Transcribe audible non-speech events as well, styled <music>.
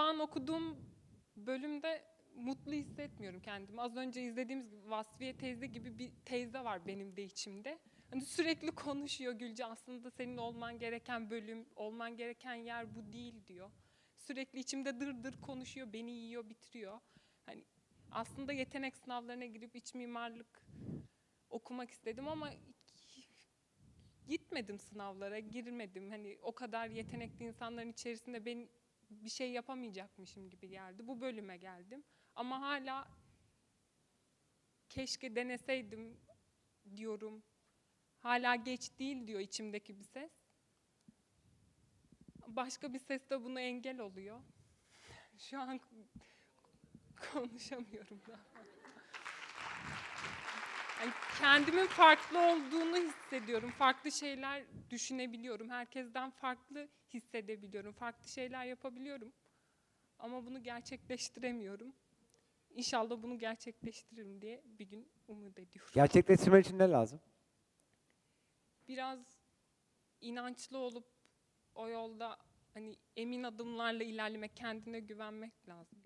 an okuduğum bölümde mutlu hissetmiyorum kendimi. Az önce izlediğimiz gibi Vasfiye teyze gibi bir teyze var benim de içimde. Hani sürekli konuşuyor Gülce aslında senin olman gereken bölüm, olman gereken yer bu değil diyor. Sürekli içimde dır dır konuşuyor, beni yiyor, bitiriyor. Hani aslında yetenek sınavlarına girip iç mimarlık okumak istedim ama gitmedim sınavlara, girmedim. Hani o kadar yetenekli insanların içerisinde ben bir şey yapamayacakmışım gibi geldi. Bu bölüme geldim. Ama hala keşke deneseydim diyorum. Hala geç değil diyor içimdeki bir ses. Başka bir ses de buna engel oluyor. Şu an konuşamıyorum daha. <laughs> Kendimin farklı olduğunu hissediyorum. Farklı şeyler düşünebiliyorum. Herkesten farklı hissedebiliyorum. Farklı şeyler yapabiliyorum. Ama bunu gerçekleştiremiyorum. İnşallah bunu gerçekleştiririm diye bir gün umut ediyorum. Gerçekleştirmen için ne lazım? Biraz inançlı olup o yolda hani emin adımlarla ilerlemek, kendine güvenmek lazım.